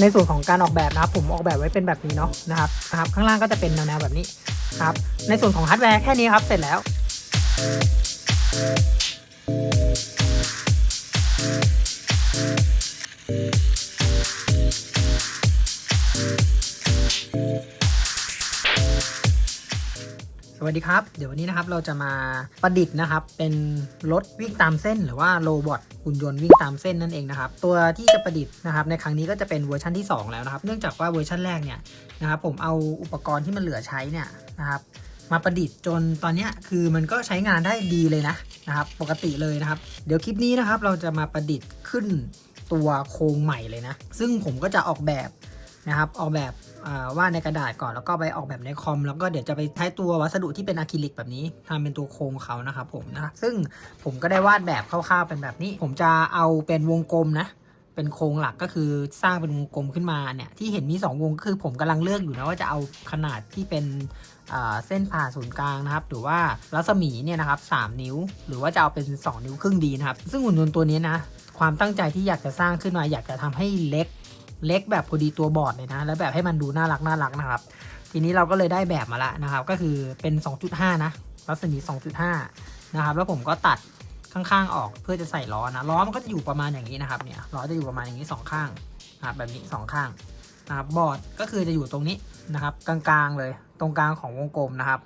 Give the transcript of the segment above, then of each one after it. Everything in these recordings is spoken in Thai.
ในส่วนของการออกแบบนะครับผมออกแบบไว้เป็นแบบนี้เนาะนะครับนะครับ ข้างล่างก็จะเป็นแนวๆแบบนี้ครับ ในส่วนของฮาร์ดแวร์แค่นี้ครับเสร็จแล้ว วัสดีครับ เดี๋ยววันนี้นะครับเราจะมาประดิษฐ์นะครับ เป็นรถวิ่งตามเส้น หรือว่าโรบอทหุ่นยนต์วิ่งตามเส้นนั่นเองนะครับ ตัวที่จะประดิษฐ์นะครับ ในครั้งนี้ก็จะเป็นเวอร์ชันที่ 2 แล้วนะครับ เนื่องจากว่าเวอร์ชันแรกเนี่ยนะครับ ผมเอาอุปกรณ์ที่มันเหลือใช้เนี่ยนะครับ มาประดิษฐ์จนตอนนี้คือมันก็ใช้งานได้ดีเลยนะนะครับ ปกติเลยนะครับ เดี๋ยวคลิปนี้นะครับ เราจะมาประดิษฐ์ขึ้นตัวโครงใหม่เลยนะ ซึ่งผมก็จะออกแบบนะครับ ออกแบบ วาดในกระดาษก่อนแล้วก็ไปออกแบบในคอม แล้วก็เดี๋ยวจะไปใช้ตัววัสดุที่เป็นอะคริลิกแบบนี้ทำเป็นตัวโครงเขานะครับผมนะซึ่งผมก็ได้วาดแบบคร่าวๆเป็นแบบนี้ ผมจะเอาเป็นวงกลมนะเป็นโครงหลักก็คือสร้างเป็นวงกลมขึ้นมาเนี่ยที่เห็นมี 2 วงก็คือผมกำลังเลือกอยู่นะว่าจะเอาขนาดที่เป็นเส้นผ่าศูนย์กลางนะครับ หรือว่ารัศมีเนี่ยนะครับ3นิ้ว หรือว่าจะเอาเป็น 2 นิ้วครึ่งดีนะครับ ซึ่งหุ่นยนต์ตัวนี้นะความตั้งใจที่อยากจะสร้างขึ้นมาอยากจะทำให้เล็ก เล็กแบบพอดีตัวบอร์ดเลยนะ แล้วแบบให้มันดูน่ารักน่ารักนะครับ ทีนี้เราก็เลยได้แบบมาละนะครับ ก็คือเป็น 2.5 นะรัศมี 2.5 นะครับ แล้วผมก็ตัดข้างๆออกเพื่อจะใส่ล้อนะ ล้อมันก็จะอยู่ประมาณอย่างนี้นะครับ เนี่ย ล้อจะอยู่ประมาณอย่างนี้สองข้างนะครับแบบนี้สองข้างนะครับ บอร์ดก็คือจะอยู่ตรงนี้นะครับ กลางๆเลย ตรงกลางของวงกลมนะครับ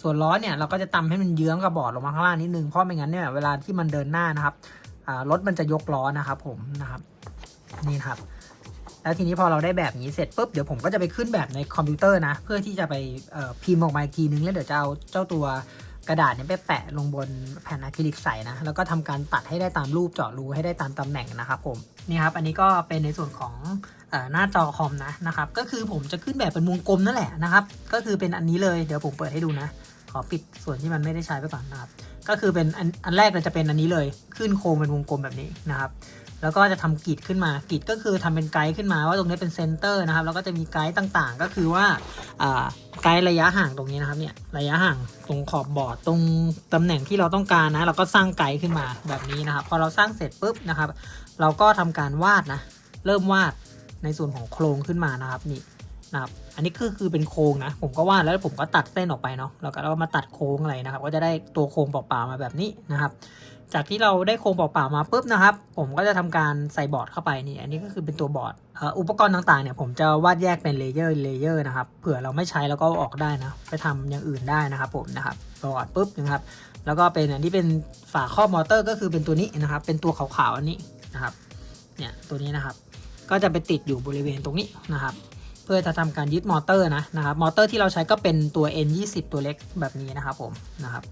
ส่วนล้อเนี่ยเราก็จะตำให้มันเยื้องกับบอร์ดลงมาข้างล่างนิดนึง เพราะไม่งั้นเนี่ยเวลาที่มันเดินหน้านะครับอ่ารถมันจะยกล้อนะครับผมนะครับ นี่นครับ แล้วทีนี้พอเราได้แบบนี้เสร็จปุ๊บเดี๋ยวผมก็จะไปขึ้นแบบในคอมพิวเตอร์นะ เพื่อที่จะไปพิมพ์ออกมาอีกทีนึง แล้วเดี๋ยวจะเอาเจ้าตัวกระดาษเนี่ยไปแปะลงบนแผ่นอะคริลิกใสนะ แล้วก็ทำการตัดให้ได้ตามรูปเจาะรูให้ได้ตามตำแหน่งนะครับผมนี่ครับอันนี้ก็เป็นในส่วนของอหน้าจอคอมนะนะครับก็คือผมจะขึ้นแบบเป็นวงกลมนั่นแหละนะครับก็คือเป็นอันนี้เลยเดี๋ยวผมเปิดให้ดูนะขอปิดส่วนที่มันไม่ได้ใช้ไปก่อนนะครับก็คือเป็นอันอันแรกเราจะเป็นอันนี้เลย ขึ้นโครงเป็นวงกลมแบบนี้นะครับ แล้วก็จะทำกีดขึ้นมากีดก็คือทำเป็นไกด์ขึ้นมาว่าตรงนี้เป็นเซนเตอร์นะครับ แล้วก็จะมีไกด์ต่างๆ ก็คือว่าไกด์ระยะห่างตรงนี้นะครับเนี่ยระยะห่างตรงขอบบอร์ดตรงตำแหน่งที่เราต้องการนะ เราก็สร้างไกด์ขึ้นมาแบบนี้นะครับ พอเราสร้างเสร็จปุ๊บนะครับ เราก็ทำการวาดนะ เริ่มวาดในส่วนของโครงขึ้นมานะครับนี่นะครับอันนี้คือคือเป็นโครงนะ ผมก็วาดแล้วผมก็ตัดเส้นออกไปเนาะแล้วก็เรามาตัดโค้งอะไรนะครับ ก็จะได้ตัวโครงเปล่าๆมาแบบนี้นะครับ จากที่เราได้โครงเปล่าๆมาปุ๊บนะครับ ผมก็จะทำการใส่บอร์ดเข้าไปนี่ อันนี้ก็คือเป็นตัวบอร์ดอุปกรณ์ต่างๆเนี่ยผมจะวาดแยกเป็นเลเยอร์เลเยอร์นะครับเผื่อเราไม่ใช้แล้วก็ออกได้นะ ไปทำอย่างอื่นได้นะครับผมนะครับบอร์ดปุ๊บนะครับ แล้วก็เป็นอันที่เป็นฝาครอบมอเตอร์ก็คือเป็นตัวนี้นะครับ เป็นตัวขาวๆอันนี้นะครับเนี่ยตัวนี้นะครับ ก็จะไปติดอยู่บริเวณตรงนี้นะครับเพื่อจะทำการยึดมอเตอร์นะนะครับ มอเตอร์ที่เราใช้ก็เป็นตัว N20 ตัวเล็กแบบนี้นะครับผมนะครับ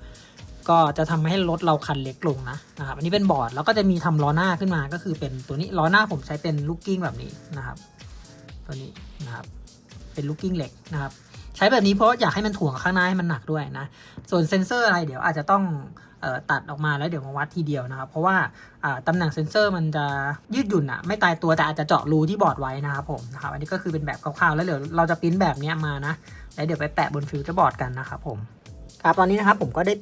ก็จะทำให้รถเราคันเล็กลงนะนะครับ อันนี้เป็นบอร์ดแล้วก็จะมีทำล้อหน้าขึ้นมาก็คือเป็นตัวนี้ล้อหน้าผมใช้เป็นลูกกิ้งแบบนี้นะครับ ตัวนี้นะครับ เป็นลูกกิ้งเหล็กนะครับ ใช้แบบนี้เพราะอยากให้มันถ่วงข้างหน้าให้มันหนักด้วยนะ ส่วนเซ็นเซอร์อะไรเดี๋ยวอาจจะต้องตัดออกมาแล้วเดี๋ยวมาวัดทีเดียวนะครับ เพราะว่าตำแหน่งเซ็นเซอร์มันจะยืดหยุ่นอะไม่ตายตัวแต่อาจจะเจาะรูที่บอร์ดไว้นะครับผมนะครับอันนี้ก็คือเป็นแบบคร่าวๆแล้วเดี๋ยวเราจะปริ้นแบบนี้มานะแล้วเดี๋ยวไปแปะบนฟิวเจอร์บอร์ดกันนะครับผมครับตอนนี้นะครับผมก็ได้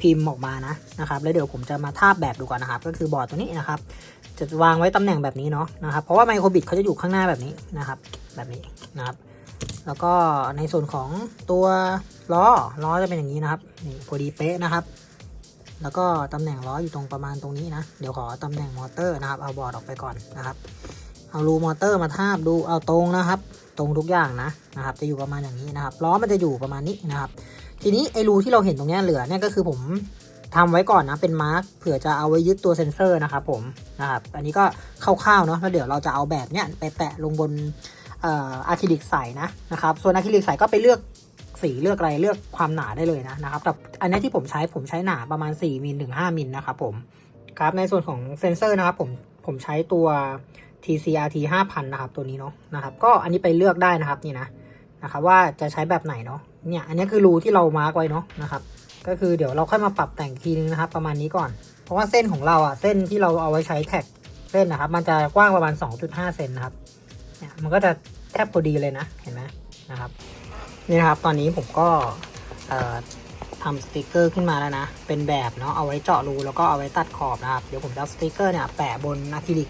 พิมพ์ออกมานะนะครับ แล้วเดี๋ยวผมจะมาทาบแบบดูก่อนนะครับ ก็คือบอร์ดตัวนี้นะครับ จะวางไว้ตำแหน่งแบบนี้เนาะนะครับ เพราะว่าไมโครบิตเขาจะอยู่ข้างหน้าแบบนี้นะครับ แบบนี้นะครับ แล้วก็ในส่วนของตัวล้อล้อจะเป็นอย่างนี้นะครับนี่พอดีเป๊ะนะครับแล้วก็ตำแหน่งล้ออยู่ตรงประมาณตรงนี้นะ เดี๋ยวขอตำแหน่งมอเตอร์นะครับ เอาบอร์ดออกไปก่อนนะครับ เอารูมอเตอร์มาทาบดู เอาตรงนะครับ ตรงทุกอย่างนะนะครับ จะอยู่ประมาณอย่างนี้นะครับ ล้อมันจะอยู่ประมาณนี้นะครับ ทีนี้ไอรูที่เราเห็นตรงนี้เหลือเนี่ยก็คือผมทำไว้ก่อนนะเป็นมาร์กเผื่อจะเอาไว้ยึดตัวเซ็นเซอร์นะครับผมนะครับอันนี้ก็คร่าวๆเนาะแล้วเดี๋ยวเราจะเอาแบบเนี้ยไปแปะลงบนเอ่ออะคริลิกใสนะนะครับส่วนอะคริลิกใสก็ไปเลือกสีเลือกอะไรเลือกความหนาได้เลยนะนะครับแต่อันนี้ที่ผมใช้ผมใช้หนาประมาณ 4มิลถึง5มิลนะครับผมครับในส่วนของเซนเซอร์นะครับผมผมใช้ตัว TCRT 5000 นะครับตัวนี้เนาะนะครับก็อันนี้ไปเลือกได้นะครับนี่นะ นะครับว่าจะใช้แบบไหนเนาะเนี่ยอันนี้คือรูที่เรามาร์กไว้เนาะนะครับก็คือเดี๋ยวเราค่อยมาปรับแต่งอีกทีนึงนะครับ ประมาณนี้ก่อน เพราะว่าเส้นของเราอะเส้นที่เราเอาไว้ใช้แท็กเส้นนะครับ มันจะกว้างประมาณ 2.5 เซนนะครับเนี่ยมันก็จะแทบพอดีเลยนะเห็นไหมนะครับนี่นะครับตอนนี้ผมก็ทำสติกเกอร์ขึ้นมาแล้วนะ เป็นแบบเนาะเอาไว้เจาะรูแล้วก็เอาไว้ตัดขอบนะครับ เดี๋ยวผมจะสติกเกอร์เนี่ยแปะบนอะคริลิก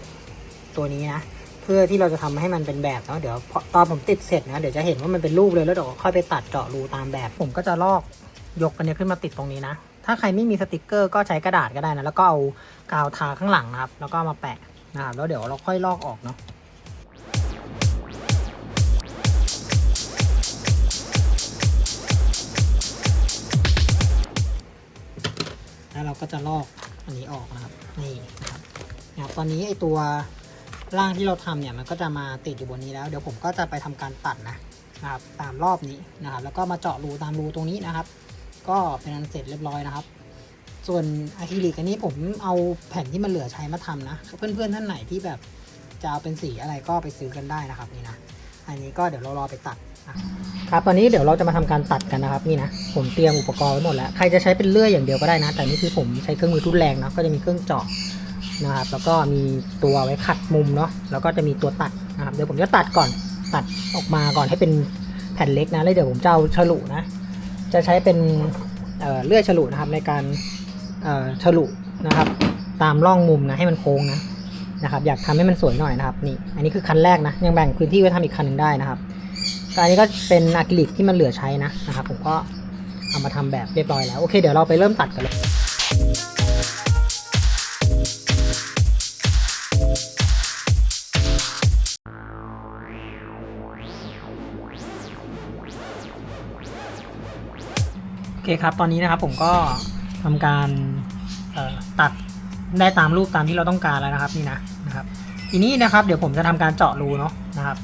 ตัวนี้นะ เพื่อที่เราจะทำให้มันเป็นแบบเนาะเดี๋ยวตอนผมติดเสร็จนะเดี๋ยวจะเห็นว่ามันเป็นรูปเลยแล้วเดี๋ยวค่อยไปตัดเจาะรูตามแบบ ผมก็จะลอกยกกันนี้ขึ้นมาติดตรงนี้นะ ถ้าใครไม่มีสติกเกอร์ก็ใช้กระดาษก็ได้นะ แล้วก็เอากาวทาข้างหลังนะครับ แล้วก็มาแปะนะครับแล้วเดี๋ยวเราค่อยลอกออกเนาะแล้วเราก็จะลอกอันนี้ออกนะครับนี่นะครับตอนนี้ไอตัว ร่างที่เราทำเนี่ยมันก็จะมาติดอยู่บนนี้แล้ว เดี๋ยวผมก็จะไปทำการตัดนะนะครับตามรอบนี้นะครับ แล้วก็มาเจาะรูตามรูตรงนี้นะครับ ก็เป็นอันเสร็จเรียบร้อยนะครับ ส่วนอะคริลิกอันนี้ผมเอาแผ่นที่มันเหลือใช้มาทำนะเพื่อนๆท่านไหนที่แบบจะเอาเป็นสีอะไรก็ไปซื้อกันได้นะครับนี่นะอันนี้ก็เดี๋ยวเรารอไปตัดครับตอนนี้เดี๋ยวเราจะมาทำการตัดกันนะครับนี่นะผมเตรียมอุปกรณ์ไว้หมดแล้วใครจะใช้เป็นเลื่อยอย่างเดียวก็ได้นะ แต่นี่คือผมใช้เครื่องมือทุนแรงนะก็จะมีเครื่องเจาะ นะครับ แล้วก็มีตัวไว้ขัดมุมเนาะแล้วก็จะมีตัวตัดนะครับเดี๋ยวผมจะตัดก่อนตัดออกมาก่อนให้เป็นแผ่นเล็กนะแล้วเดี๋ยวผมจะเอาฉลุนะ จะใช้เป็นเเลื่อยฉลุนะครับในการฉลุนะครับ ตามร่องมุมนะให้มันโค้งนะนะครับ อยากทำให้มันสวยหน่อยนะครับนี่อันนี้คือคันแรกนะ ยังแบ่งพื้นที่ไว้ทำอีกคันหนึ่งได้นะครับอันนี้ก็เป็นอะคริลิกที่มันเหลือใช้นะนะครับ ผมก็เอามาทำแบบเรียบร้อยแล้ว โอเค เดี๋ยวเราไปเริ่มตัดกันเลย อเคครับ ตอนนี้นะครับผมก็ทำการตัดได้ตามรูปตามที่เราต้องการแล้วนะครับนี่นะนะครับ ทีนี้นะครับเดี๋ยวผมจะทำการเจาะรูเนาะนะครับ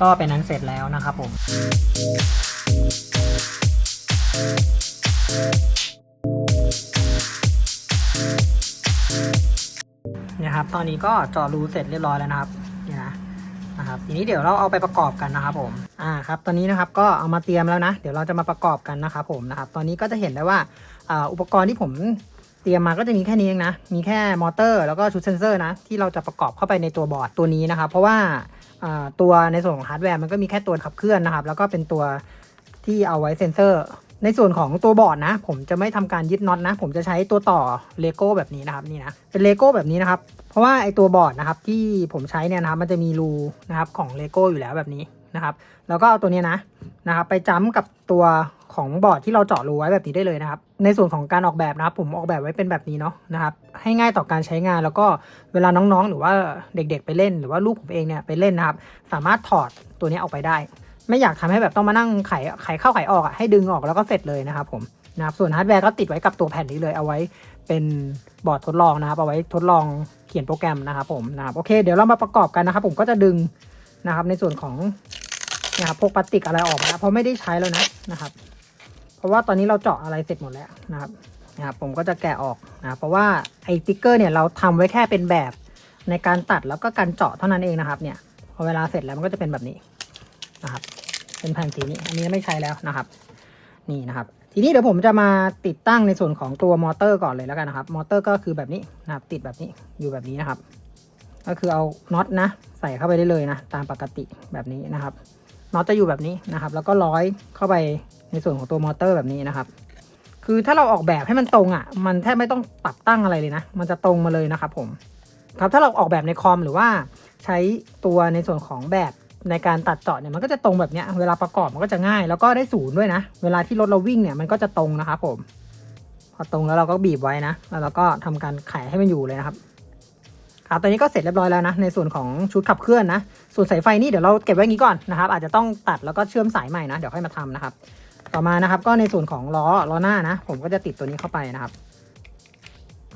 ก็เป็นนั้นเสร็จแล้วนะครับผมนี่ยครับ ตอนนี้ก็เจาะรูเสร็จเรียบร้อยแล้วนะครับ นะครับ ทีนี้เดี๋ยวเราเอาไปประกอบกันนะครับผม อ่าครับ ตอนนี้นะครับก็เอามาเตรียมแล้วนะ เดี๋ยวเราจะมาประกอบกันนะครับผมนะครับ ตอนนี้ก็จะเห็นได้ว่าอุปกรณ์ที่ผมเตรียมมาก็จะมีแค่นี้เองนะ มีแค่มอเตอร์แล้วก็ชุดเซนเซอร์นะ ที่เราจะประกอบเข้าไปในตัวบอร์ดตัวนี้นะครับ เพราะว่าอ่าตัวในส่วนของฮาร์ดแวร์มันก็มีแค่ตัวขับเคลื่อนนะครับ แล้วก็เป็นตัวที่เอาไว้เซนเซอร์ ในส่วนของตัวบอร์ดนะ ผมจะไม่ทำการยึดน็อตนะ ผมจะใช้ตัวต่อเลโก้แบบนี้นะครับนี่นะเป็นเลโก้แบบนี้นะครับ เพราะว่าไอตัวบอร์ดนะครับที่ผมใช้เนี่ยนะครับมันจะมีรูนะครับของเลโก้อยู่แล้วแบบนี้นะครับ แล้วก็เอาตัวนี้นะนะครับ ไปจ้ำกับตัวของบอร์ดที่เราเจาะรูไว้แบบนี้ได้เลยนะครับ ในส่วนของการออกแบบนะครับ ผมออกแบบไว้เป็นแบบนี้เนาะนะครับ ให้ง่ายต่อการใช้งานแล้วก็เวลาน้องๆ หรือว่าเด็กๆไปเล่น หรือว่าลูกผมเองเนี่ยไปเล่นนะครับ สามารถถอดตัวนี้ออกไปได้ ไม่อยากทำให้แบบต้องมานั่งไขไขเข้าไขออกอะให้ดึงออกแล้วก็เสร็จเลยนะครับผมนะครับส่วนฮาร์ดแวร์ก็ติดไว้กับตัวแผ่นนี้เลยเอาไว้เป็นบอร์ดทดลองนะครับเอาไว้ทดลองเขียนโปรแกรมนะครับผมนะครับโอเค เดี๋ยวเรามาประกอบกันนะครับผมก็จะดึงนะครับในส่วนของนะครับพวกพลาสติกอะไรออกมาเพราะไม่ได้ใช้แล้วนะนะครับ เพราะว่าตอนนี้เราเจาะอะไรเสร็จหมดแล้วนะครับนะครับผมก็จะแกะออกนะเพราะว่าไอ้ติ๊กเกอร์เนี่ยเราทำไว้แค่เป็นแบบในการตัดแล้วก็การเจาะเท่านั้นเองนะครับเนี่ยพอเวลาเสร็จแล้วมันก็จะเป็นแบบนี้ นะครับ เป็นแผ่นสีนี้อันนี้ไม่ใช้แล้วนะครับ นี่นะครับ ทีนี้เดี๋ยวผมจะมาติดตั้งในส่วนของตัวมอเตอร์ก่อนเลยแล้วกันนะครับ มอเตอร์ก็คือแบบนี้นะครับ ติดแบบนี้อยู่แบบนี้นะครับ ก็คือเอาน็อตนะ ใส่เข้าไปได้เลยนะ ตามปกติแบบนี้นะครับน็อตจะอยู่แบบนี้นะครับ แล้วก็ร้อยเข้าไปในส่วนของตัวมอเตอร์แบบนี้นะครับ คือถ้าเราออกแบบให้มันตรงอะ มันแทบไม่ต้องปรับตั้งอะไรเลยนะ มันจะตรงมาเลยนะครับผม ครับถ้าเราออกแบบในคอมหรือว่าใช้ตัวในส่วนของแบบ ในการตัดเจาะเนี่ยมันก็จะตรงแบบเนี้ยเวลาประกอบมันก็จะง่าย แล้วก็ได้ศูนย์ด้วยนะ เวลาที่รถเราวิ่งเนี่ยมันก็จะตรงนะครับผม พอตรงแล้วเราก็บีบไว้นะ แล้วเราก็ทำการไขให้มันอยู่เลยนะครับครับตอนนี้ก็เสร็จเรียบร้อยแล้วนะ ในส่วนของชุดขับเคลื่อนนะ ส่วนสายไฟนี่เดี๋ยวเราเก็บไว้งนี้ก่อนนะครับ อาจจะต้องตัดแล้วก็เชื่อมสายใหม่นะ เดี๋ยวค่อยมาทำนะครับ ต่อมานะครับ ก็ในส่วนของล้อล้อหน้านะ ผมก็จะติดตัวนี้เข้าไปนะครับ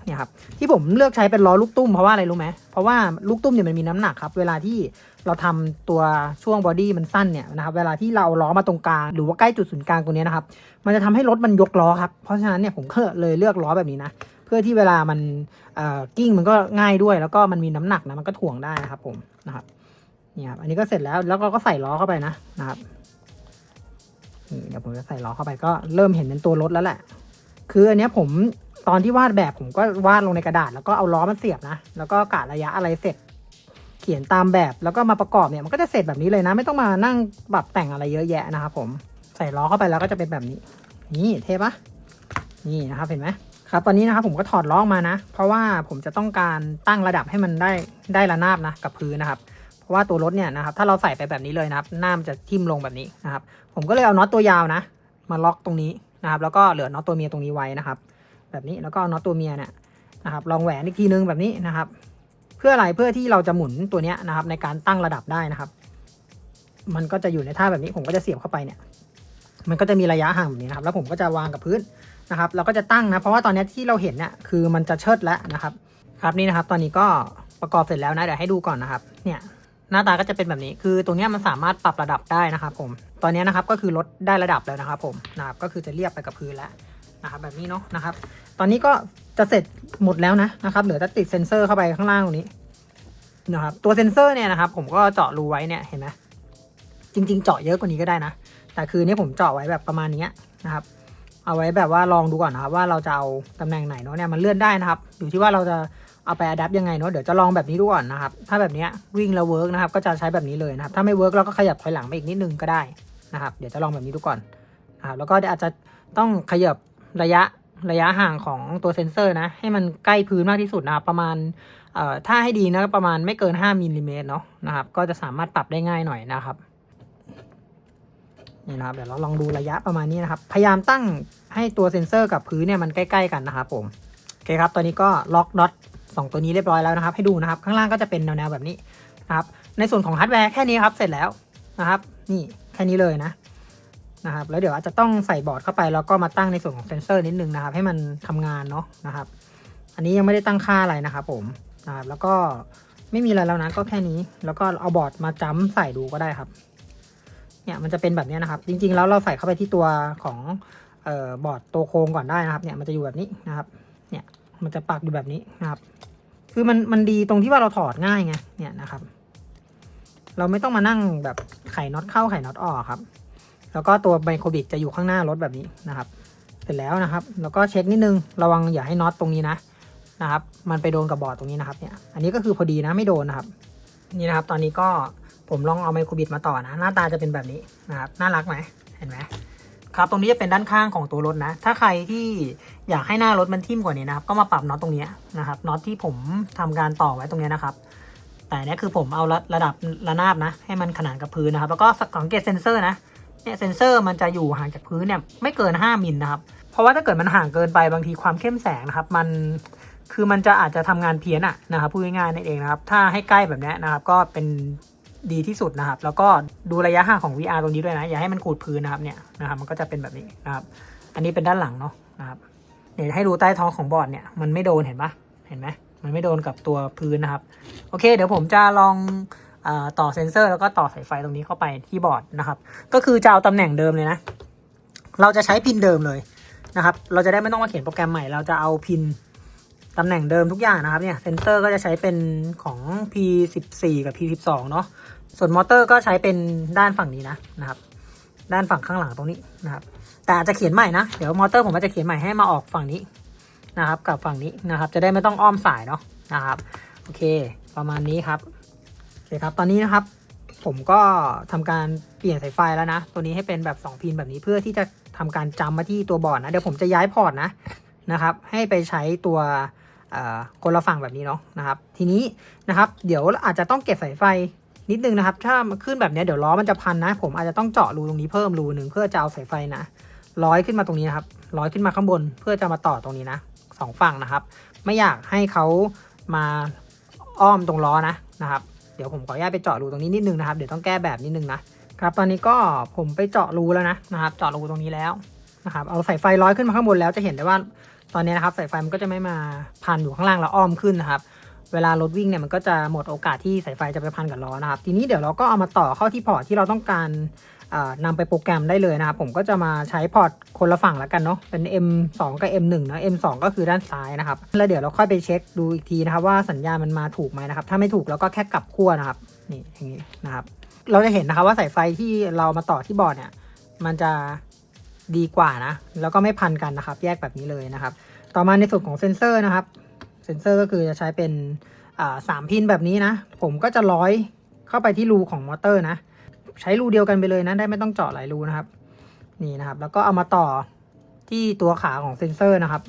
เนี่ยครับที่ผมเลือกใช้เป็นล้อลูกตุ้มเพราะว่าอะไรรู้ไหมเพราะว่าลูกตุ้มเนี่ยมันมีน้ำหนักครับ เวลาที่ เราทำตัวช่วงบอดี้มันสั้นเนี่ยนะครับเวลาที่เราล้อมาตรงกลางหรือว่าใกล้จุดศูนย์กลางตรงนี้นะครับมันจะทำให้รถมันยกล้อครับเพราะฉะนั้นเนี่ยผมก็เลยเลือกล้อแบบนี้นะเพื่อที่เวลามันกิ้งมันก็ง่ายด้วย แล้วก็มันมีน้ำหนักนะมันก็ถ่วงได้นะครับผมนะครับนี่ครับอันนี้ก็เสร็จแล้วแล้วเราก็ใส่ล้อเข้าไปนะนะครับนี่เดี๋ยวผมจะใส่ล้อเข้าไปก็เริ่มเห็นเป็นตัวรถแล้วแหละ คืออันนี้ผมตอนที่วาดแบบผมก็วาดลงในกระดาษ แล้วก็เอาล้อมันเสียบนะ แล้วก็กะระยะอะไรเสร็จ ขียนตามแบบแล้วก็มาประกอบเนี่ยมันก็จะเสร็จแบบนี้เลยนะ ไม่ต้องมานั่งปรับแต่งอะไรเยอะแยะนะครับผมใส่ล้อเข้าไปแล้วก็จะเป็นแบบนี้ นี่เทปะนี่นะครับเห็นไหมครับตอนนี้นะครับผมก็ถอดล้อกมานะ เพราะว่าผมจะต้องการตั้งระดับให้มันได้ได้ระนาบนะกับพื้นนะครับ เพราะว่าตัวรถเนี่ยนะครับถ้าเราใส่ไปแบบนี้เลยนะครับหน้ามันจะทิ่มลงแบบนี้นะครับ ผมก็เลยเอาน็อตตัวยาวนะ มาล็อกตรงนี้นะครับ แล้วก็เหลือน็อตตัวเมียตรงนี้ไว้นะครับ แบบนี้แล้วก็น็อตตัวเมียเนี่ยนะครับลองแหวนอีกทีนึงแบบนี้นะครับ พื่ออะไรเพื่อที่เราจะหมุนตัวเนี้ยนะครับในการตั้งระดับได้นะครับ มันก็จะอยู่ในท่าแบบนี้ผมก็จะเสียบเข้าไปเนี่ย มันก็จะมีระยะห่างแบบนี้นะครับ แล้วผมก็จะวางกับพื้นนะครับเราก็จะตั้งนะ เพราะว่าตอนนี้ที่เราเห็นเนี่ยคือมันจะเชิดแล้วนะครับ ครับนี่นะครับ ตอนนี้ก็ประกอบเสร็จแล้วนะเดี๋ยวให้ดูก่อนนะครับ เนี่ยหน้าตาก็จะเป็นแบบนี้ คือตรงนี้มันสามารถปรับระดับได้นะครับ ผม ตอนนี้นะครับก็คือลดได้ระดับแล้วนะครับ ผมนะครับก็คือจะเรียบไปกับพื้นแล้วนะครับ แบบนี้เนาะนะครับ ตอนนี้ก็ จะเสร็จหมดแล้วนะนะครับเหลือจะติดเซ็นเซอร์เข้าไปข้างล่างตรงนี้นะครับตัวเซ็นเซอร์เนี่ยนะครับผมก็เจาะรูไว้เนี่ยเห็นไหมจริง ๆ เจาะเยอะกว่านี้ก็ได้นะ แต่คือนี่ผมเจาะไว้แบบประมาณนี้นะครับ เอาไว้แบบว่าลองดูก่อนนะครับ ว่าเราจะเอาตำแหน่งไหนเนาะเนี่ยมันเลื่อนได้นะครับ อยู่ที่ว่าเราจะเอาไปอัดแอปยังไงเนาะเดี๋ยวจะลองแบบนี้ดูก่อนนะครับ ถ้าแบบนี้วิ่งแล้วเวิร์กนะครับ ก็จะใช้แบบนี้เลยนะครับ ถ้าไม่เวิร์กเราก็ขยับถอยหลังไปอีกนิดนึงก็ได้นะครับ เดี๋ยวจะลองแบบนี้ดูก่อนนะครับแล้วก็เดี๋ยวอาจจะต้องขยับระยะ ระยะห่างของตัวเซ็นเซอร์นะ ให้มันใกล้พื้นมากที่สุดนะครับ ประมาณถ้าให้ดีนะประมาณไม่เกิน 5มิลลิเมตรเนาะนะครับ ก็จะสามารถปรับได้ง่ายหน่อยนะครับนี่นะครับเดี๋ยวเราลองดูระยะประมาณนี้นะครับ พยายามตั้งให้ตัวเซ็นเซอร์กับพื้นเนี่ยมันใกล้ๆกันนะครับผมโอเคครับตอนนี้ก็ล็อกน็อตสองตัวนี้เรียบร้อยแล้วนะครับ ให้ดูนะครับ ข้างล่างก็จะเป็นแนวๆแบบนี้นะครับ ในส่วนของฮาร์ดแวร์แค่นี้ครับเสร็จแล้วนะครับ นี่แค่นี้เลยนะ นะครับแล้วเดี๋ยวอาจจะต้องใส่บอร์ดเข้าไปแล้วก็มาตั้งในส่วนของเซนเซอร์นิดนึงนะครับ ให้มันทำงานเนาะนะครับ อันนี้ยังไม่ได้ตั้งค่าอะไรนะครับผมนะครับแล้วก็ไม่มีอะไรแล้วนะก็แค่นี้ แล้วก็เอาบอร์ดมาจ้ำใส่ดูก็ได้ครับเนี่ยมันจะเป็นแบบนี้นะครับ จริง ๆ แล้วเราใส่เข้าไปที่ตัวของเอ่อบอร์ดตัวโครงก่อนได้นะครับ เนี่ยมันจะอยู่แบบนี้นะครับ เนี่ยมันจะปักอยู่แบบนี้นะครับ คือมันมันดีตรงที่ว่าเราถอดง่ายไงเนี่ยนะครับ เราไม่ต้องมานั่งแบบไขน็อตเข้าไขน็อตออกครับ แล้วก็ตัวไมโครบิกจะอยู่ข้างหน้ารถแบบนี้นะครับ เสร็จแล้วนะครับ แล้วก็เช็คนิดนึงระวังอย่าให้น็อตตรงนี้นะนะครับ มันไปโดนกับบอร์ดตรงนี้นะครับเนี่ย อันนี้ก็คือพอดีนะไม่โดนนะครับ นี่นะครับ ตอนนี้ก็ผมลองเอาไมโครบิดมาต่อนะ หน้าตาจะเป็นแบบนี้นะครับ น่ารักไหมเห็นไหมครับ ตรงนี้จะเป็นด้านข้างของตัวรถนะ ถ้าใครที่อยากให้หน้ารถมันทิ่มกว่านี้นะครับ ก็มาปรับน็อตตรงนี้นะครับ น็อตที่ผมทำการต่อไว้ตรงนี้นะครับ แต่นี้คือผมเอาระระดับระนาบนะ ให้มันขนานกับพื้นนะครับ แล้วก็สังเกตเซนเซอร์นะ เนี่ยเซนเซอร์มันจะอยู่ห่างจากพื้นเนี่ยไม่เกิน 5มิลนะครับ เพราะว่าถ้าเกิดมันห่างเกินไปบางทีความเข้มแสงนะครับ มันคือมันจะอาจจะทำงานเพี้ยนอะนะครับพูดง่ายๆนั่นเองนะครับ ถ้าให้ใกล้แบบนี้นะครับ ก็เป็นดีที่สุดนะครับ แล้วก็ดูระยะห่างของ VR ตรงนี้ด้วยนะ อย่าให้มันขูดพื้นนะครับเนี่ยนะครับ มันก็จะเป็นแบบนี้นะครับ อันนี้เป็นด้านหลังเนาะนะครับเดี๋ยวให้ดูใต้ท้องของบอร์ดเนี่ยมันไม่โดนเห็นปะเห็นไหมมันไม่โดนกับตัวพื้นนะครับ โอเค เดี๋ยวผมจะลอง ต่อเซ็นเซอร์แล้วก็ต่อสายไฟตรงนี้เข้าไปที่บอร์ดนะครับ ก็คือจะเอาตำแหน่งเดิมเลยนะ เราจะใช้พินเดิมเลยนะครับ เราจะได้ไม่ต้องมาเขียนโปรแกรมใหม่ เราจะเอาพินตำแหน่งเดิมทุกอย่างนะครับเนี่ยเซนเซอร์ก็จะใช้เป็นของ P14 กับ P12 เนาะ ส่วนมอเตอร์ก็ใช้เป็นด้านฝั่งนี้นะนะครับ ด้านฝั่งข้างหลังตรงนี้นะครับ แต่อาจจะเขียนใหม่นะ เดี๋ยวมอเตอร์ผมอาจจะเขียนใหม่ให้มาออกฝั่งนี้นะครับ กับฝั่งนี้นะครับ จะได้ไม่ต้องอ้อมสายเนาะนะครับ โอเค ประมาณนี้ครับ คครับ ตอนนี้นะครับ ผมก็ทำการเปลี่ยนสายไฟแล้วนะ ตัวนี้ให้เป็นแบบ 2 พินแบบนี้เพื่อที่จะทำการจำมาที่ตัวบอร์ดนะ เดี๋ยวผมจะย้ายพอร์ตนะนะครับ ให้ไปใช้ตัวคนละฝั่งแบบนี้เนาะนะครับ ทีนี้นะครับ เดี๋ยวอาจจะต้องเก็บสายไฟนิดนึงนะครับ ถ้ามันขึ้นแบบนี้เดี๋ยวล้อมันจะพันนะ ผมอาจจะต้องเจาะรูตรงนี้เพิ่มรูหนึ่งเพื่อจะเอาสายไฟนะร้อยขึ้นมาตรงนี้นะครับร้อยขึ้นมาข้างบนเพื่อจะมาต่อตรงนี้นะสองฝั่งนะครับ ไม่อยากให้เขามาอ้อมตรงล้อนะนะครับ เดี๋ยวผมขออนุญาตไปเจาะรูตรงนี้นิดนึงนะครับ เดี๋ยวต้องแก้แบบนิดนึงนะครับ ตอนนี้ก็ผมไปเจาะรูแล้วนะนะครับ เจาะรูตรงนี้แล้วนะครับ เอาสายไฟร้อยขึ้นมาข้างบนแล้วจะเห็นได้ว่าตอนนี้นะครับสายไฟมันก็จะไม่มาพันอยู่ข้างล่างแล้วอ้อมขึ้นนะครับ เวลารถวิ่งเนี่ยมันก็จะหมดโอกาสที่สายไฟจะไปพันกับล้อนะครับ ทีนี้เดี๋ยวเราก็เอามาต่อเข้าที่พอร์ตที่เราต้องการ นำไปโปรแกรมได้เลยนะครับ ผมก็จะมาใช้พอร์ตคนละฝั่งแล้วกันเนาะเป็น M2 กับ M1 นะ M2 ก็คือด้านซ้ายนะครับ แล้วเดี๋ยวเราค่อยไปเช็คดูอีกทีนะครับว่าสัญญาณมันมาถูกไหมนะครับ ถ้าไม่ถูกเราก็แค่กลับขั้วนะครับนี่อย่างนี้นะครับ เราจะเห็นนะครับว่าสายไฟที่เรามาต่อที่บอร์ดเนี่ย มันจะดีกว่านะ แล้วก็ไม่พันกันนะครับ แยกแบบนี้เลยนะครับ ต่อมาในส่วนของเซนเซอร์นะครับ เซนเซอร์ก็คือจะใช้เป็นสามพินแบบนี้นะ ผมก็จะร้อยเข้าไปที่รูของมอเตอร์นะ ใช้รูเดียวกันไปเลยนะได้ไม่ต้องเจาะหลายรูนะครับ นี่นะครับ แล้วก็เอามาต่อที่ตัวขาของเซ็นเซอร์นะครับ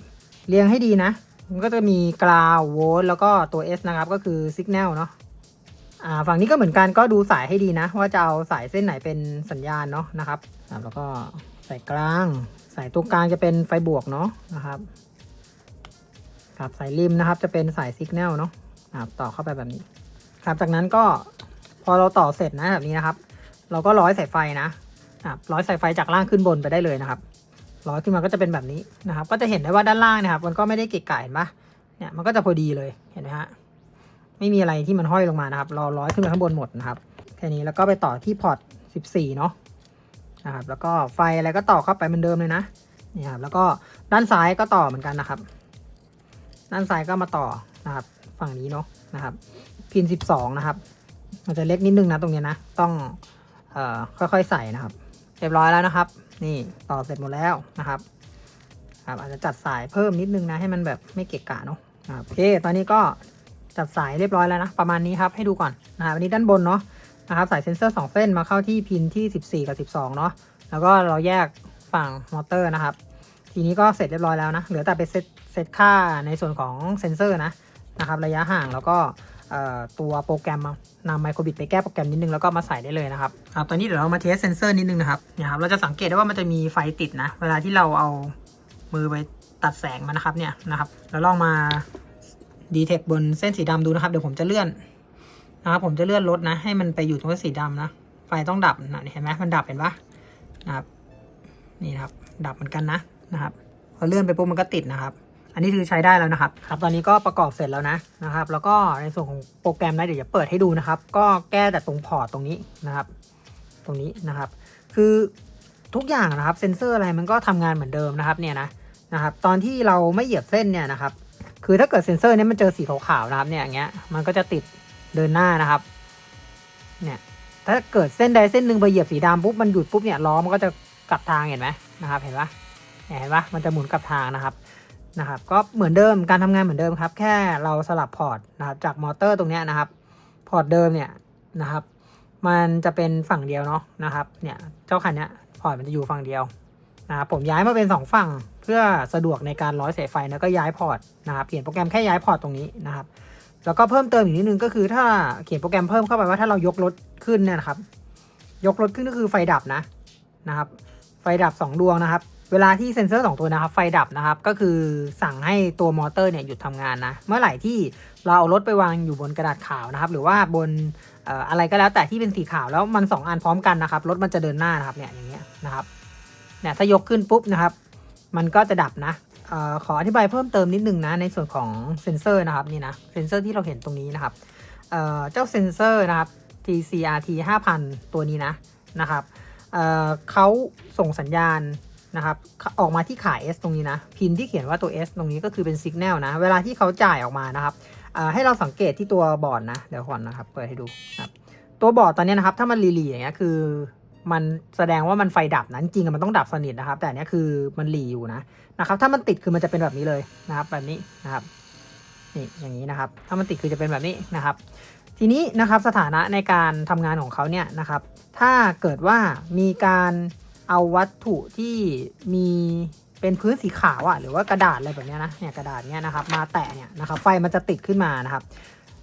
เรียงให้ดีนะ มันก็จะมีกราวโวลต์แล้วก็ตัว S นะครับ ก็คือสัญญาณเนาะอ่าฝั่งนี้ก็เหมือนกันก็ดูสายให้ดีนะ ว่าจะเอาสายเส้นไหนเป็นสัญญาณเนาะนะครับครับแล้วก็สายกลาง สายตัวกลางจะเป็นไฟบวกเนาะนะครับครับสายริมนะครับจะเป็นสายสัญญาณเนาะครับต่อเข้าไปแบบนี้ ครับจากนั้นก็พอเราต่อเสร็จนะแบบนี้นะครับ เราก็ร้อยสายไฟนะครับร้อยสายไฟจากล่างขึ้นบนไปได้เลยนะครับร้อยขึ้นมาก็จะเป็นแบบนี้นะครับ ก็จะเห็นได้ว่าด้านล่างนะครับ มันก็ไม่ได้เกะกะเห็นปะเนี่ยมันก็จะพอดีเลยเห็นไหมฮะไม่มีอะไรที่มันห้อยลงมานะครับ เราร้อยขึ้นไปข้างบนหมดนะครับแค่นี้แล้วก็ไปต่อที่พอร์ต14 เนาะนะครับ แล้วก็ไฟอะไรก็ต่อเข้าไปเหมือนเดิมเลยนะนี่ครับแล้วก็ด้านซ้ายก็ต่อเหมือนกันนะครับ ด้านซ้ายก็มาต่อนะครับ ฝั่งนี้เนาะนะครับ พิน 12 นะครับมันจะเล็กนิดนึงนะตรงนี้นะ ต้อง ค่อยๆใส่นะครับ เรียบร้อยแล้วนะครับ นี่ต่อเสร็จหมดแล้วนะครับครับอาจจะจัดสายเพิ่มนิดนึงนะให้มันแบบไม่เกะกะเนาะโอเค ตอนนี้ก็จัดสายเรียบร้อยแล้วนะ ประมาณนี้ครับให้ดูก่อนนะครับอันนี้ด้านบนเนาะนะครับสายเซนเซอร์ 2 เส้นมาเข้าที่พินที่ 14 กับ 12 เนาะแล้วก็เราแยกฝั่งมอเตอร์นะครับ ทีนี้ก็เสร็จเรียบร้อยแล้วนะ เหลือแต่ไปเซตเซตค่าในส่วนของเซนเซอร์นะนะครับ ระยะห่างแล้วก็ตัวโปรแกรม นำไมโครบิตไปแก้โปรแกรมนิดนึงแล้วก็มาใส่ได้เลยนะครับครับตอนนี้เดี๋ยวเรามาเทสเซนเซอร์นิดนึงนะครับเนี่ยครับเราจะสังเกตได้ว่ามันจะมีไฟติดนะ เวลาที่เราเอามือไปตัดแสงมันนะครับเนี่ยนะครับเราลองมาดีเทคบนเส้นสีดำดูนะครับ เดี๋ยวผมจะเลื่อนนะครับผมจะเลื่อนรถนะ ให้มันไปอยู่ตรงเส้นสีดำนะไฟต้องดับนะเห็นไหมมันดับเห็นปะนะครับนี่นะครับ ดับเหมือนกันนะนะครับพอเลื่อนไปปุ๊บมันก็ติดนะครับ อันนี้คือใช้ได้แล้วนะครับครับ ตอนนี้ก็ประกอบเสร็จแล้วนะนะครับ แล้วก็ในส่วนของโปรแกรมนะเดี๋ยวจะเปิดให้ดูนะครับ ก็แก้แต่ตรงพอร์ตตรงนี้นะครับ ตรงนี้นะครับ คือทุกอย่างนะครับเซ็นเซอร์อะไรมันก็ทำงานเหมือนเดิมนะครับเนี่ยนะนะครับ ตอนที่เราไม่เหยียบเส้นเนี่ยนะครับ คือถ้าเกิดเซ็นเซอร์นี้มันเจอสีขาวๆนะครับเนี่ยอย่างเงี้ยมันก็จะติดเดินหน้านะครับเนี่ยถ้าเกิดเส้นใดเส้นหนึ่งไปเหยียบสีดำปุ๊บมันหยุดปุ๊บเนี่ยล้อมันก็จะกลับทางเห็นไหมนะครับ เห็นปะเห็นปะมันจะหมุนกลับทางนะครับ นะครับก็เหมือนเดิมการทำงานเหมือนเดิมครับ แค่เราสลับพอร์ตนะครับจากมอเตอร์ตรงนี้นะครับ พอร์ตเดิมเนี่ยนะครับ มันจะเป็นฝั่งเดียวเนาะนะครับเนี่ยเจ้าคันเนี้ยพอร์ตมันจะอยู่ฝั่งเดียวนะครับผมย้ายมาเป็นสองฝั่งเพื่อสะดวกในการร้อยสายไฟแล้วก็ย้ายพอร์ตนะครับเขียนโปรแกรมแค่ย้ายพอร์ตตรงนี้นะครับแล้วก็เพิ่มเติมอีกนิดนึงก็คือถ้าเขียนโปรแกรมเพิ่มเข้าไปว่าถ้าเรายกรถขึ้นเนี่ยนะครับ ยกรถขึ้นก็คือไฟดับนะนะครับ ไฟดับ 2 ดวงนะครับ เวลาที่เซ็นเซอร์ 2 ตัวนะครับ ไฟดับนะครับ ก็คือสั่งให้ตัวมอเตอร์เนี่ยหยุดทำงานนะ เมื่อไหร่ที่เราเอารถไปวางอยู่บนกระดาษขาวนะครับ หรือว่าบนอะไรก็แล้วแต่ที่เป็นสีขาวแล้วมัน 2 อันพร้อมกันนะครับ รถมันจะเดินหน้านะครับเนี่ยอย่างเงี้ยนะครับเนี่ยถ้ายกขึ้นปุ๊บนะครับ มันก็จะดับนะออขออธิบายเพิ่มเติมนิดนึงนะในส่วนของเซ็นเซอร์นะครับนี่นะเซ็นเซอร์ที่เราเห็นตรงนี้นะครับเเจ้าเซ็นเซอร์นะครับ TCRT 5000 ตัวนี้นะนะครับเเขาส่งสัญญาณ นะครับออกมาที่ขา S ตรงนี้นะ พินที่เขียนว่าตัว S ตรงนี้ก็คือเป็นสัญญาณนะ เวลาที่เขาจ่ายออกมานะครับให้เราสังเกตที่ตัวบอร์ดนะ เดี๋ยวก่อนนะครับ เปิดให้ดูนะครับตัวบอร์ดตอนนี้นะครับ ถ้ามันรีลีอย่างเงี้ยคือ มันแสดงว่ามันไฟดับนะจริงมันต้องดับสนิทนะครับ แต่อันเนี้ยคือมันหลีอยู่นะนะครับ ถ้ามันติดคือมันจะเป็นแบบนี้เลยนะครับ แบบนี้นะครับนี่อย่างนี้นะครับ ถ้ามันติดคือจะเป็นแบบนี้นะครับ ทีนี้นะครับสถานะในการทำงานของเขาเนี่ยนะครับ ถ้าเกิดว่ามีการ เอาวัตถุที่มีเป็นพื้นสีขาวอะหรือว่ากระดาษอะไรแบบนี้นะเนี่ยกระดาษเนี้ยนะครับมาแตะเนี่ยนะครับไฟมันจะติดขึ้นมานะครับ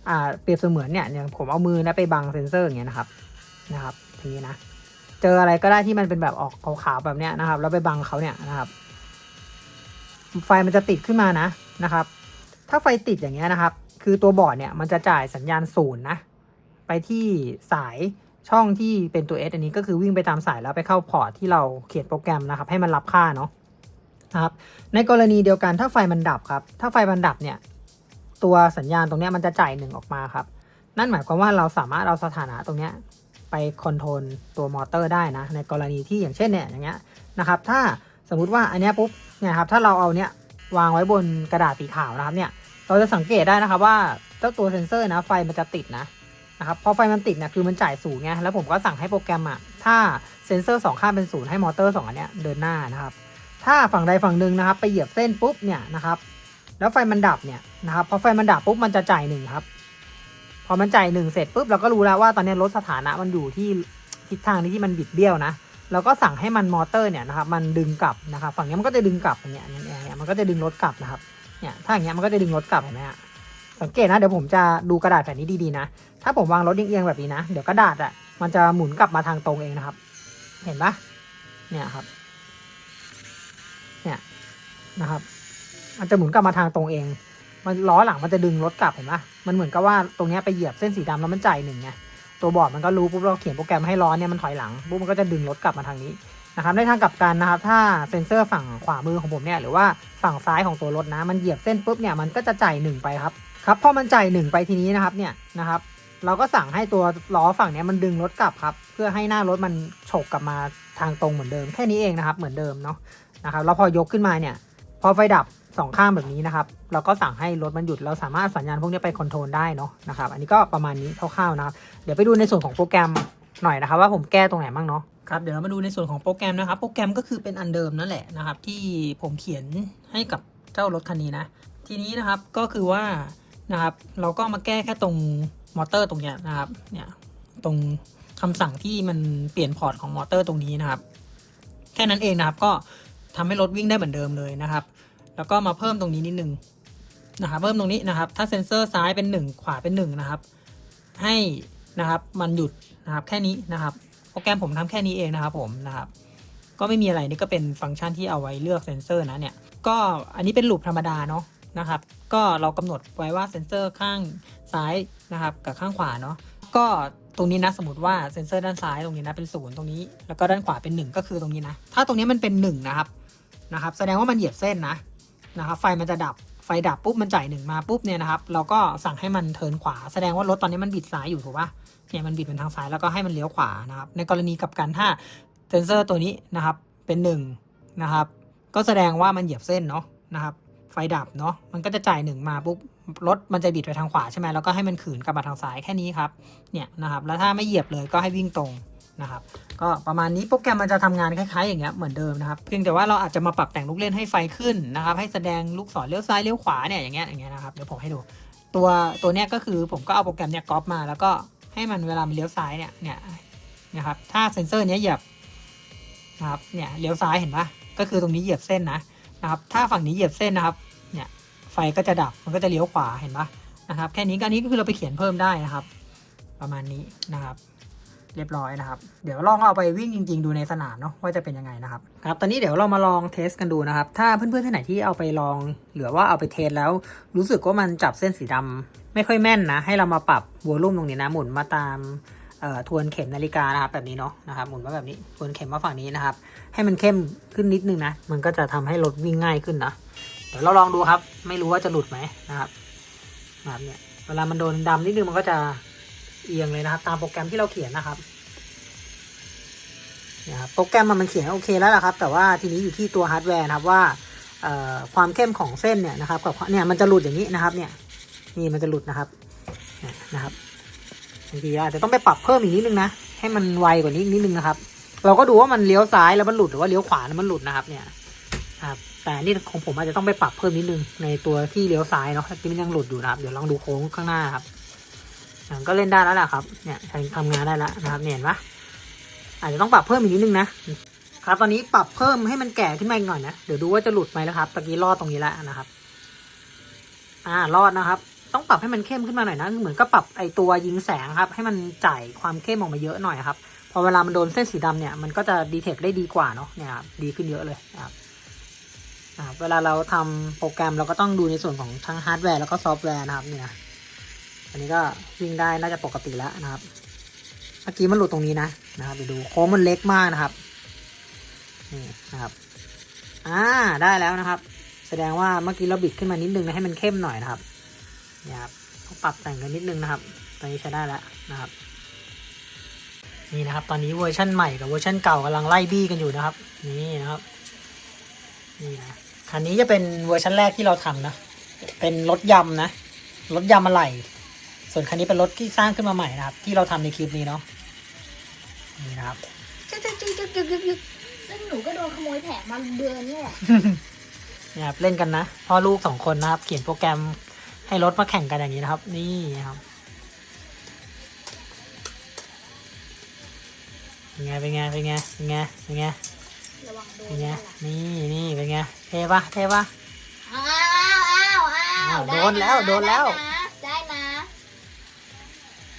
อ่าเปรียบเสมือนเนี่ยอย่างผมเอามือนะไปบังเซนเซอร์อย่างเงี้ยนะครับนะครับทีนี้นะเจออะไรก็ได้ที่มันเป็นแบบออกขาวๆแบบเนี้ยนะครับ แล้วไปบังเขาเนี่ยนะครับ ไฟมันจะติดขึ้นมานะนะครับ ถ้าไฟติดอย่างเงี้ยนะครับ คือตัวบอร์ดเนี่ยมันจะจ่ายสัญญาณศูนย์นะไปที่สาย ช่องที่เป็นตัว S อันนี้ก็คือวิ่งไปตามสายแล้วไปเข้าพอร์ตที่เราเขียนโปรแกรมนะครับ ให้มันรับค่าเนาะนะครับในกรณีเดียวกันถ้าไฟมันดับครับ ถ้าไฟมันดับเนี่ยตัวสัญญาณตรงนี้มันจะจ่ายหนึ่งออกมาครับ นั่นหมายความว่าเราสามารถเอาสถานะตรงนี้ไปคอนโทรลตัวมอเตอร์ได้นะ ในกรณีที่อย่างเช่นเนี่ยอย่างเงี้ยนะครับ ถ้าสมมุติว่าอันนี้ปุ๊บเนี่ยครับถ้าเราเอาเนี้ยวางไว้บนกระดาษสีขาวนะครับเนี่ยเราจะสังเกตได้นะครับว่าเจ้าตัวเซ็นเซอร์นะไฟมันจะติดนะ นะครับพอไฟมันติดเนี่ยคือมันจ่ายศูนย์ไงแล้วผมก็สั่งให้โปรแกรมอะถ้าเซ็นเซอร์สองข้างเป็นศูนย์ให้มอเตอร์สองอันเนี้ยเดินหน้านะครับถ้าฝั่งใดฝั่งหนึ่งนะครับ ไปเหยียบเส้นปุ๊บเนี่ยนะครับแล้วไฟมันดับเนี่ยนะครับพอไฟมันดับปุ๊บมันจะจ่ายหนึ่งครับพอมันจ่ายหนึ่งเสร็จปุ๊บเราก็รู้แล้วว่าตอนนี้รถสถานะมันอยู่ที่ทิศทางนี้ที่มันบิดเบี้ยวนะเราก็สั่งให้มันมอเตอร์เนี่ยนะครับมันดึงกลับนะครับฝั่งนี้มันก็จะดึงกลับอย่างเงี้ยอย่างเงี้ยมันก็จะดึงรถกลับนะครับเนี่ยถ้าอย่างเงี้ยมันก็จะดึงรถกลับเห็นไหมฮะ สังเกตนะเดี๋ยวผมจะดูกระดาษแผ่นนี้ดีๆนะ ถ้าผมวางรถเอียงๆแบบนี้นะ เดี๋ยวกระดาษอะมันจะหมุนกลับมาทางตรงเองนะครับ เห็นปะเนี่ยครับ เนี่ยนะครับ มันจะหมุนกลับมาทางตรงเอง มันล้อหลังมันจะดึงรถกลับเห็นปะมันเหมือนกับว่าตรงนี้ไปเหยียบเส้นสีดำแล้วมันจ่ายหนึ่งไงตัวบอร์ดมันก็รู้ปุ๊บเราเขียนโปรแกรมให้ล้อเนี่ยมันถอยหลังปุ๊บมันก็จะดึงรถกลับมาทางนี้นะครับในทางกลับกันนะครับ ถ้าเซ็นเซอร์ฝั่งขวามือของผมเนี่ยหรือว่าฝั่งซ้ายของตัวรถนะ มันเหยียบเส้นปุ๊บเนี่ยมันก็จะจ่ายหนึ่งไปครับ ครับพอมันจ่ายหนึ่งไปทีนี้นะครับเนี่ยนะครับ เราก็สั่งให้ตัวล้อฝั่งเนี้ยมันดึงรถกลับครับ เพื่อให้หน้ารถมันฉกกลับมาทางตรงเหมือนเดิมแค่นี้เองนะครับ เหมือนเดิมเนาะนะครับแล้วพอยกขึ้นมาเนี่ยพอไฟดับสองข้างแบบนี้นะครับ เราก็สั่งให้รถมันหยุด เราสามารถสัญญาณพวกนี้ไปคอนโทรลได้เนาะนะครับ อันนี้ก็ประมาณนี้คร่าวๆนะครับ เดี๋ยวไปดูในส่วนของโปรแกรมหน่อยนะครับ ว่าผมแก้ตรงไหนบ้างเนาะครับ เดี๋ยวเรามาดูในส่วนของโปรแกรมนะครับ โปรแกรมก็คือเป็นอันเดิมนั่นแหละนะครับ ที่ผมเขียนให้กับเจ้ารถคันนี้นะ ทีนี้นะครับก็คือว่า นะครับ เราก็มาแก้แค่ตรงมอเตอร์ตรงเนี้ยนะครับ เนี่ย ตรงคำสั่งที่มันเปลี่ยนพอร์ตของมอเตอร์ตรงนี้นะครับ แค่นั้นเองนะครับ ก็ทำให้รถวิ่งได้เหมือนเดิมเลยนะครับ แล้วก็มาเพิ่มตรงนี้นิดนึงนะครับ เพิ่มตรงนี้นะครับ ถ้าเซ็นเซอร์ซ้ายเป็น 1 ขวาเป็น 1 นะครับ ให้นะครับ มันหยุดนะครับแค่นี้นะครับโปรแกรมผมทำแค่นี้เองนะครับผมนะครับ ก็ไม่มีอะไรนี่ก็เป็นฟังก์ชันที่เอาไว้เลือกเซ็นเซอร์นะเนี่ย ก็อันนี้เป็นลูปธรรมดาเนาะ นะครับ ก็เรากำหนดไว้ว่าเซนเซอร์ข้างซ้ายนะครับกับข้างขวาเนาะก็ตรงนี้นะสมมติว่าเซนเซอร์ด้านซ้ายตรงนี้นะเป็นศูนย์ตรงนี้ แล้วก็ด้านขวาเป็น 1 ก็คือตรงนี้นะ ถ้าตรงนี้มันเป็น 1 นะครับนะครับแสดงว่ามันเหยียบเส้นนะนะครับไฟมันจะดับไฟดับปุ๊บมันจ่ายหนึ่งมาปุ๊บเนี่ยนะครับเราก็สั่งให้มันเทินขวา แสดงว่ารถตอนนี้มันบิดซ้ายอยู่ถูกปะเนี่ยมันบิดเป็นทางซ้ายแล้วก็ให้มันเลี้ยวขวานะครับในกรณีกับกันถ้าเซนเซอร์ตัวนี้นะครับเป็นหนึ่งนะครับก็แสดงว่ามันเหยียบเส้นเนาะนะครับ ไฟดับเนาะมันก็จะจ่ายหนึ่งมาปุ๊บรถมันจะบิดไปทางขวาใช่ไหมแล้วก็ให้มันขืนกลับมาทางซ้ายแค่นี้ครับเนี่ยนะครับแล้วถ้าไม่เหยียบเลยก็ให้วิ่งตรงนะครับก็ประมาณนี้โปรแกรมมันจะทำงานคล้ายๆอย่างเงี้ยเหมือนเดิมนะครับเพียงแต่ว่าเราอาจจะมาปรับแต่งลูกเล่นให้ไฟขึ้นนะครับให้แสดงลูกศรเลี้ยวซ้ายเลี้ยวขวาเนี่ยอย่างเงี้ยอย่างเงี้ยนะครับเดี๋ยวผมให้ดู ตัวตัวเนี้ยก็คือผมก็เอาโปรแกรมเนี้ยก๊อปมา แล้วก็ให้มันเวลามันเลี้ยวซ้ายเนี่ยเนี่ยนะครับถ้าเซ็นเซอร์เนี้ยเหยียบนะครับเนี่ยเลี้ยวซ้ายเห็นปะก็คือตรงนี้เหยียบเส้นนะ นะครับ ถ้าฝั่งนี้เหยียบเส้นนะครับ เนี่ย ไฟก็จะดับ มันก็จะเลี้ยวขวา เห็นปะนะครับ แค่นี้ก็อันนี้ก็คือเราไปเขียนเพิ่มได้นะครับ ประมาณนี้นะครับ เรียบร้อยนะครับ เดี๋ยวลองเอาไปวิ่งจริง ๆ ดูในสนามเนาะ ว่าจะเป็นยังไงนะครับ ครับ ตอนนี้เดี๋ยวเรามาลองเทสกันดูนะครับ ถ้าเพื่อนๆที่ไหนที่เอาไปลอง หรือว่าเอาไปเทสแล้ว รู้สึกว่ามันจับเส้นสีดำไม่ค่อยแม่นนะ ให้เรามาปรับวอลลุ่มตรงนี้นะ หมุนมาตาม ทวนเข็มนาฬิกานะครับแบบนี้เนาะนะครับหมุนมาแบบนี้ทวนเข็มมาฝั่งนี้นะครับ ให้มันเข้มขึ้นนิดนึงนะมันก็จะทำให้รถวิ่งง่ายขึ้นนะเดี๋ยวเราลองดูครับ ไม่รู้ว่าจะหลุดไหมนะครับนะครับเนี่ยเวลามันโดนดำนิดนึงมันก็จะเอียงเลยนะครับ ตามโปรแกรมที่เราเขียนนะครับเนี่ยครับโปรแกรมมันเขียนโอเคแล้วละครับ แต่ว่าทีนี้อยู่ที่ตัวฮาร์ดแวร์นะครับว่าเอ่อความเข้มของเส้นเนี่ยนะครับกับเนี่ยมันจะหลุดอย่างนี้นะครับเนี่ยนี่มันจะหลุดนะครับนะครับ บางทีอาจจะต้องไปปรับเพิ่มอีกนิดนึงนะ ให้มันไวกว่านี้นิดนึงนะครับ เราก็ดูว่ามันเลี้ยวซ้ายแล้วมันหลุดหรือว่าเลี้ยวขวาแล้วมันหลุดนะครับ เนี่ยครับแต่นี่ของผมอาจจะต้องไปปรับเพิ่มนิดนึงในตัวที่เลี้ยวซ้ายเนาะที่มันยังหลุดอยู่นะครับ เดี๋ยวลองดูโค้งข้างหน้าครับก็เล่นได้แล้วแหละครับ เนี่ยใช้ทำงานได้แล้วนะครับเนี่ยเห็นปะอาจจะต้องปรับเพิ่มอีกนิดนึงนะครับ ตอนนี้ปรับเพิ่มให้มันแก่ขึ้นมาอีกหน่อยนะ เดี๋ยวดูว่าจะหลุดไหมแล้วครับ ตะกี้รอดตรงนี้แล้วนะครับ อ่ารอดนะครับ ต้องปรับให้มันเข้มขึ้นมาหน่อยนะเหมือนก็ปรับไอตัวยิงแสงครับ ให้มันจ่ายความเข้มออกมาเยอะหน่อยครับพอเวลามันโดนเส้นสีดำเนี่ยมันก็จะดีเทคได้ดีกว่าเนาะเนี่ยครับดีขึ้นเยอะเลยนะครับเวลาเราทำโปรแกรมเราก็ต้องดูในส่วนของทั้งฮาร์ดแวร์แล้วก็ซอฟต์แวร์นะครับเนี่ยอันนี้ก็วิ่งได้น่าจะปกติแล้วนะครับเมื่อกี้มันหลุดตรงนี้นะนะครับไปดูโค้งมันเล็กมากนะครับนี่นะครับอ่าได้แล้วนะครับ แสดงว่าเมื่อกี้เราบิดขึ้นมานิดนึงนะให้มันเข้มหน่อยนะครับ นี่ครับต้องปรับแต่งกันนิดนึงนะครับ ตอนนี้ใช้ได้แล้วนะครับ นี่นะครับ ตอนนี้เวอร์ชั่นใหม่กับเวอร์ชันเก่ากำลังไล่บี้กันอยู่นะครับ นี่นะครับ นี่นะ คันนี้จะเป็นเวอร์ชันแรกที่เราทำนะ เป็นรถยำนะ รถยำอะไหล่ส่วนคันนี้เป็นรถที่สร้างขึ้นมาใหม่นะครับ ที่เราทำในคลิปนี้เนาะ นี่นะครับจึ๊กจึ๊จึ๊จึ๊จึ๊จึ๊จึ๊กซึ่งหนูก็โดนขโมยแผงมาเดือนนี่แหละเนี่ยครับเล่นกันนะพ่อลูกสองคนนะครับ เขียนโปรแกรม ให้รถมาแข่งกันอย่างนี้นะครับ นี่ครับเป็นไงเป็นไงเป็นไงเป็นไงเป็นไงเป็นไงนี่นี่เป็นไงเทปะเทปะวอ้โดนแล้วโดนแล้ว ได้นะ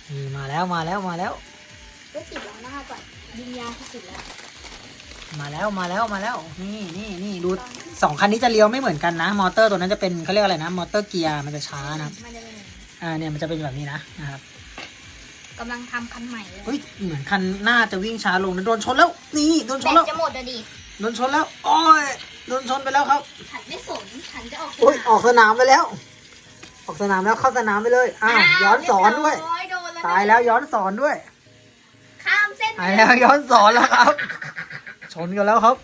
นี่มาแล้วมาแล้วมาแล้วก็ติดแลังหน้าก่อนยิงยาที่ติดแล้ว มาแล้วมาแล้วมาแล้ว นี่นี่นี่ดูสองคันนี้จะเลี้ยวไม่เหมือนกันนะ มอเตอร์ตัวนั้นจะเป็นเขาเรียกอะไรนะ มอเตอร์เกียร์มันจะช้านะมันจะเป็นอย่างนี้อ่าเนี่ยมันจะเป็นแบบนี้นะนะครับกำลังทำคันใหม่เลยเฮ้ยเหมือนคันหน้าจะวิ่งช้าลงนะโดนชนแล้ว นี่โดนชแบนตแล้วจะหมดอะดิโดนชนแล้วโอ้ยโดนชนไปแล้วครับฉันไม่สนฉันจะออกโอ้ยออกสนามไปแล้ว ออกสนามแล้วเข้าสนามไปเลยอ้าวย้อนสอนด้วยเรีบร้อโดนแล้วนะตายแล้วย้อนสอนด้วย ข้ามเส้นตายแล้วย้อนสอนแล้วครับ ชนกันแล้วครับ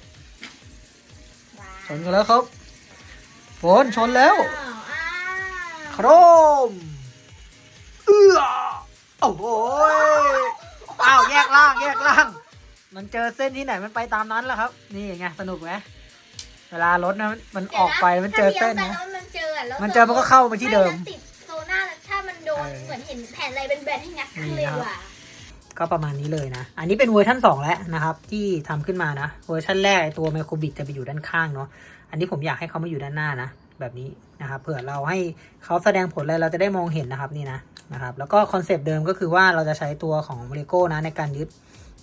ชนกันแล้วครับฝนชนแล้วอ้าวอ้าวโครมเอื้อโอ้โหยอ้าวแยกล่างแยกล่าง มันเจอเส้นที่ไหนมันไปตามนั้นแหละครับ นี่ไงสนุกไหมเวลารถนะมันมันออกไปมันเจอเส้นถ้านะลี้ยวไปแล้วมันเจออะแล้วมันเจอมันก็เข้าไปที่เดิมไแล้วติดโซน่าถ้ามันโดนเออเหมือนเห็นแผ่นอะไรเป็นแบนๆให้งัดขึ้นเลยนี่ครับว่ะ ก็ประมาณนี้เลยนะ อันนี้เป็นเวอร์ชัน2 แล้วนะครับ ที่ทำขึ้นมานะ เวอร์ชันแรกตัวไมโครบิดจะไปอยู่ด้านข้างเนาะ อันนี้ผมอยากให้เขามาอยู่ด้านหน้านะ แบบนี้นะครับเผื่อเราให้เขาแสดงผลอะไรเราจะได้มองเห็นนะครับนี่นะนะครับ แล้วก็คอนเซปต์เดิมก็คือว่าเราจะใช้ตัวของเลโก้นะในการยึด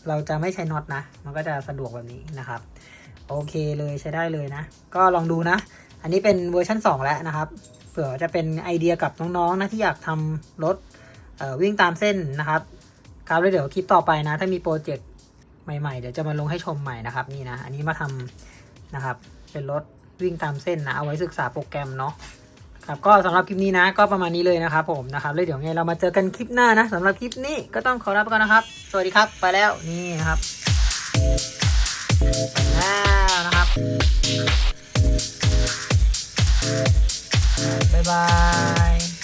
เราจะไม่ใช้น็อตนะ มันก็จะสะดวกแบบนี้นะครับ โอเคเลยใช้ได้เลยนะ ก็ลองดูนะ อันนี้เป็นเวอร์ชัน2 แล้วนะครับ เผื่อจะเป็นไอเดียกับน้องๆนะที่อยากทำรถวิ่งตามเส้นนะครับ ครับแล้วเดี๋ยวคลิปต่อไปนะ ถ้ามีโปรเจกต์ใหม่ ๆ เดี๋ยวจะมาลงให้ชมใหม่นะครับนี่นะ อันนี้มาทำนะครับ เป็นรถวิ่งตามเส้นนะ เอาไว้ศึกษาโปรแกรมเนาะครับก็สำหรับคลิปนี้นะ ก็ประมาณนี้เลยนะครับผมนะครับแล้วเดี๋ยวไงเรามาเจอกันคลิปหน้านะสำหรับคลิปนี้ก็ต้องขอลาไปก่อนนะครับ สวัสดีครับไปแล้วนี่นะครับไปแล้วนะครับบ๊ายบาย